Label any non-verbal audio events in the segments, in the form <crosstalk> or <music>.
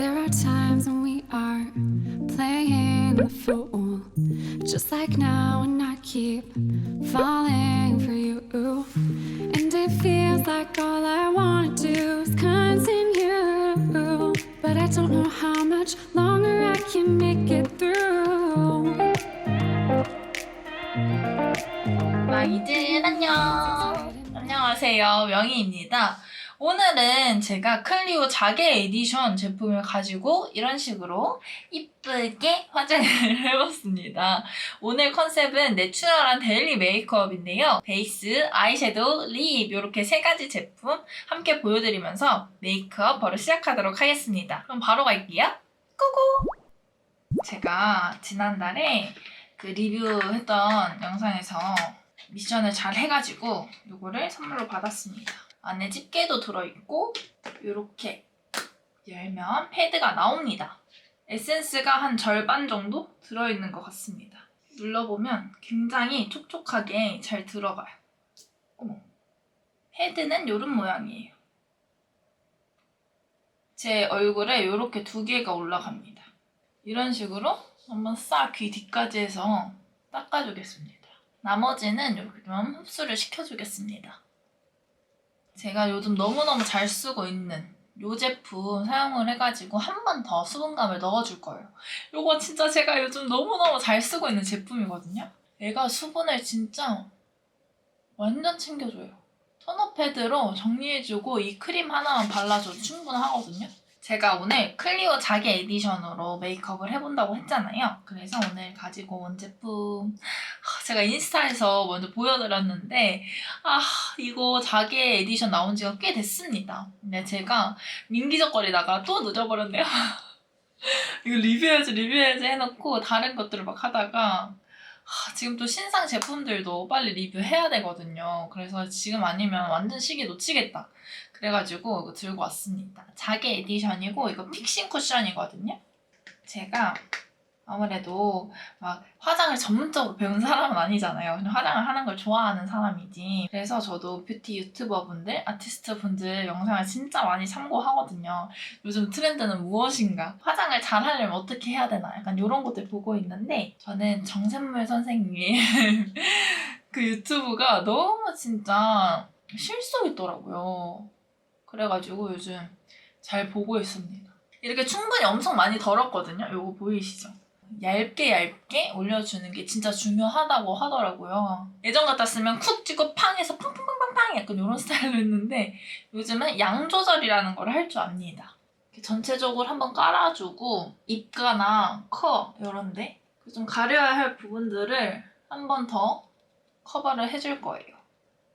There are times when we are playing the fool, just like now, and I keep falling for you. And it feels like all I wanna do is continue, but I don't know how much longer I can make it through. 아이들 안녕. 안녕하세요. 명희입니다. 오늘은 제가 클리오 자개 에디션 제품을 가지고 이런 식으로 이쁘게 화장을 <laughs> 해봤습니다. 오늘 컨셉은 내추럴한 데일리 메이크업인데요. 베이스, 아이섀도우, 립 이렇게 세 가지 제품 함께 보여드리면서 메이크업 바로 시작하도록 하겠습니다. 그럼 바로 갈게요. 고고! 제가 지난달에 그 리뷰했던 영상에서 미션을 잘 해가지고 요거를 선물로 받았습니다. 안에 집게도 들어있고 이렇게 열면 패드가 나옵니다. 에센스가 한 절반 정도 들어있는 것 같습니다. 눌러보면 굉장히 촉촉하게 잘 들어가요. 어머. 패드는 이런 모양이에요. 제 얼굴에 이렇게 두 개가 올라갑니다. 이런 식으로 한번 싹 귀 뒤까지 해서 닦아주겠습니다. 나머지는 이렇게 좀 흡수를 시켜주겠습니다. 제가 요즘 너무너무 잘 쓰고 있는 요 제품 사용을 해가지고 한 번 더 수분감을 넣어줄 거예요. 요거 진짜 제가 요즘 너무너무 잘 쓰고 있는 제품이거든요. 얘가 수분을 진짜 완전 챙겨줘요. 토너 패드로 정리해주고 이 크림 하나만 발라줘도 충분하거든요. 제가 오늘 클리오 자기 에디션으로 메이크업을 해본다고 했잖아요. 그래서 오늘 가지고 온 제품 아, 제가 인스타에서 먼저 보여드렸는데 아 이거 자기 에디션 나온 지가 꽤 됐습니다. 근데 제가 민기적거리다가 또 늦어버렸네요. <laughs> 이거 리뷰해야지 리뷰해야지 해놓고 다른 것들을 막 하다가 아, 지금 또 신상 제품들도 빨리 리뷰해야 되거든요. 그래서 지금 아니면 완전 시기 놓치겠다. 그래가지고 이거 들고 왔습니다. 자개 에디션이고 이거 픽싱 쿠션이거든요. 제가 아무래도 막 화장을 전문적으로 배운 사람은 아니잖아요. 그냥 화장을 하는 걸 좋아하는 사람이지. 그래서 저도 뷰티 유튜버분들, 아티스트분들 영상을 진짜 많이 참고하거든요. 요즘 트렌드는 무엇인가? 화장을 잘 하려면 어떻게 해야 되나? 약간 이런 것들 보고 있는데 저는 정샘물 선생님 <laughs> 그 유튜브가 너무 진짜 실속 있더라고요. 그래가지고 요즘 잘 보고 있습니다. 이렇게 충분히 엄청 많이 덜었거든요. 요거 보이시죠? 얇게 얇게 올려주는 게 진짜 중요하다고 하더라고요. 예전 같았으면 쿡 찍고 팡해서 팡팡팡팡팡 약간 이런 스타일로 했는데 요즘은 양 조절이라는 걸 할 줄 압니다. 전체적으로 한번 깔아주고 입가나 커 이런데 좀 가려야 할 부분들을 한 번 더 커버를 해줄 거예요.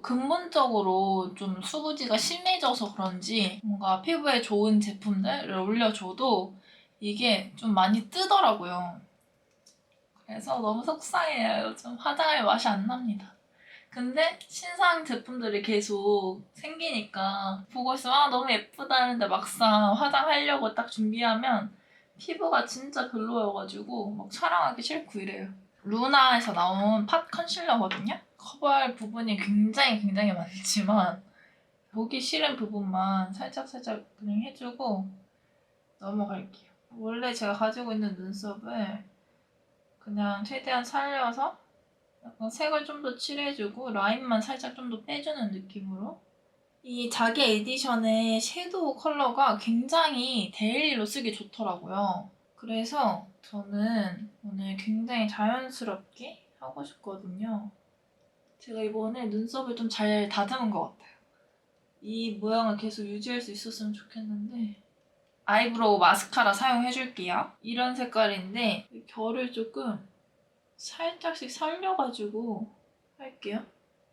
근본적으로 좀 수부지가 심해져서 그런지 뭔가 피부에 좋은 제품들을 올려줘도 이게 좀 많이 뜨더라고요. 그래서 너무 속상해요. 요즘 화장할 맛이 안 납니다. 근데 신상 제품들이 계속 생기니까 보고 있으면 아, 너무 예쁘다 하는데 막상 화장하려고 딱 준비하면 피부가 진짜 별로여가지고 막 촬영하기 싫고 이래요. 루나에서 나온 팟 컨실러거든요. 커버할 부분이 굉장히 굉장히 많지만 보기 싫은 부분만 살짝살짝 그냥 해주고 넘어갈게요. 원래 제가 가지고 있는 눈썹을 그냥 최대한 살려서 색을 좀 더 칠해주고 라인만 살짝 좀 더 빼주는 느낌으로 이 자기 에디션의 섀도우 컬러가 굉장히 데일리로 쓰기 좋더라고요. 그래서 저는 오늘 굉장히 자연스럽게 하고 싶거든요. 제가 이번에 눈썹을 좀 잘 다듬은 것 같아요. 이 모양을 계속 유지할 수 있었으면 좋겠는데 아이브로우 마스카라 사용해줄게요. 이런 색깔인데 결을 조금 살짝씩 살려가지고 할게요.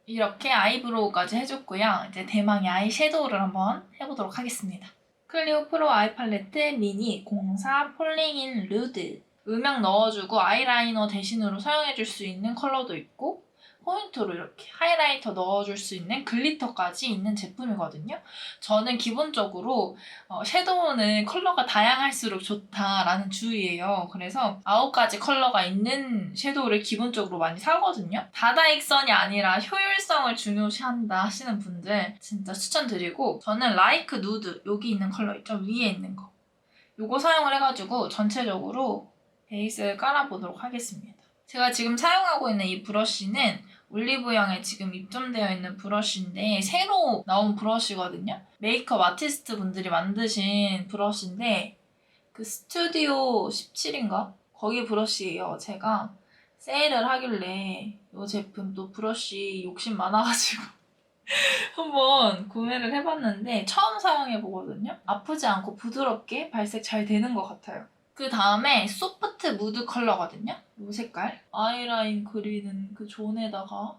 이렇게 아이브로우까지 해줬고요. 이제 대망의 아이섀도우를 한번 해보도록 하겠습니다. 클리오 프로 아이 팔레트 미니 04 폴링인 루드 음영 넣어주고 아이라이너 대신으로 사용해줄 수 있는 컬러도 있고 포인트로 이렇게 하이라이터 넣어줄 수 있는 글리터까지 있는 제품이거든요. 저는 기본적으로 어, 섀도우는 컬러가 다양할수록 좋다라는 주의예요. 그래서 아홉 가지 컬러가 있는 섀도우를 기본적으로 많이 사거든요. 다다익선이 아니라 효율성을 중요시한다 하시는 분들 진짜 추천드리고 저는 라이크 누드 여기 있는 컬러 있죠? 위에 있는 거. 요거 사용을 해가지고 전체적으로 베이스를 깔아보도록 하겠습니다. 제가 지금 사용하고 있는 이 브러쉬는 올리브영에 지금 입점되어 있는 브러쉬인데 새로 나온 브러쉬거든요. 메이크업 아티스트 분들이 만드신 브러쉬인데 그 스튜디오 17인가? 거기 브러쉬예요. 제가 세일을 하길래 이 제품 또 브러쉬 욕심 많아가지고 <laughs> 한번 구매를 해봤는데 처음 사용해보거든요. 아프지 않고 부드럽게 발색 잘 되는 것 같아요. 그 다음에 소프트 무드 컬러거든요. 이 색깔. 아이라인 그리는 그 존에다가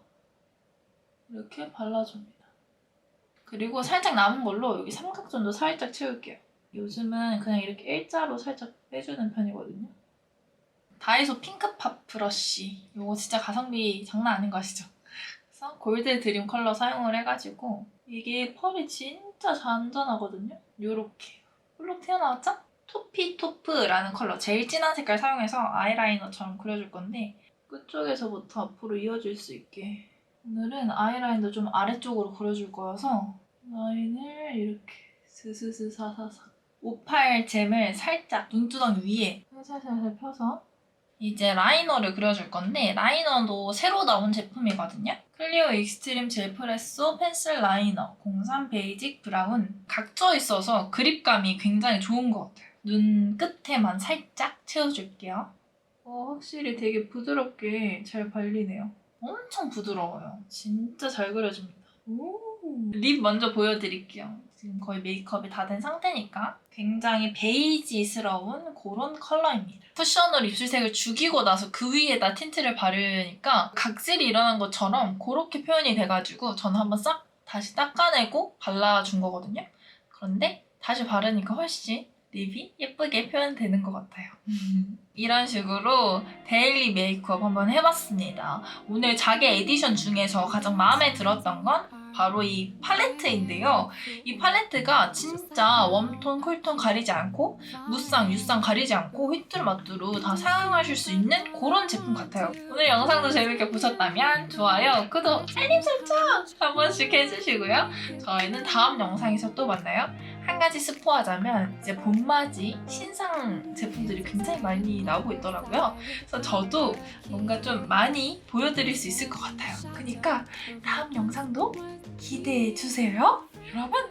이렇게 발라줍니다. 그리고 살짝 남은 걸로 여기 삼각존도 살짝 채울게요. 요즘은 그냥 이렇게 일자로 살짝 빼주는 편이거든요. 다이소 핑크팝 브러쉬. 이거 진짜 가성비 장난 아닌 거 아시죠? 그래서 골드 드림 컬러 사용을 해가지고 이게 펄이 진짜 잔잔하거든요. 요렇게 훌룩 튀어나왔죠? 토피토프라는 컬러 제일 진한 색깔 사용해서 아이라이너처럼 그려줄 건데 끝쪽에서부터 앞으로 이어질 수 있게 오늘은 아이라인도 좀 아래쪽으로 그려줄 거여서 라인을 이렇게 스스스 사사사 오팔 잼을 살짝 눈두덩 위에 살살살살 펴서 이제 라이너를 그려줄 건데 라이너도 새로 나온 제품이거든요. 클리오 익스트림 젤 프레소 펜슬 라이너 03 베이직 브라운 각져 있어서 그립감이 굉장히 좋은 것 같아요. 눈 끝에만 살짝 채워줄게요. 어, 확실히 되게 부드럽게 잘 발리네요. 엄청 부드러워요. 진짜 잘 그려집니다. 오. 립 먼저 보여드릴게요. 지금 거의 메이크업이 다 된 상태니까 굉장히 베이지스러운 그런 컬러입니다. 쿠션으로 입술색을 죽이고 나서 그 위에다 틴트를 바르니까 각질이 일어난 것처럼 그렇게 표현이 돼가지고 저는 한번 싹 다시 닦아내고 발라준 거거든요. 그런데 다시 바르니까 훨씬 립이 예쁘게 표현되는 것 같아요. <laughs> 이런 식으로 데일리 메이크업 한번 해봤습니다. 오늘 자개 에디션 중에서 가장 마음에 들었던 건 바로 이 팔레트인데요. 이 팔레트가 진짜 웜톤, 쿨톤 가리지 않고 무쌍, 유쌍 가리지 않고 휘뚜루마뚜루 다 사용하실 수 있는 그런 제품 같아요. 오늘 영상도 재밌게 보셨다면 좋아요, 구독, 알림 설정 한 번씩 해주시고요. 저희는 다음 영상에서 또 만나요. 한 가지 스포하자면 이제 봄맞이 신상 제품들이 굉장히 많이 나오고 있더라고요. 그래서 저도 뭔가 좀 많이 보여드릴 수 있을 것 같아요. 그러니까 다음 영상도 기대해 주세요. 여러분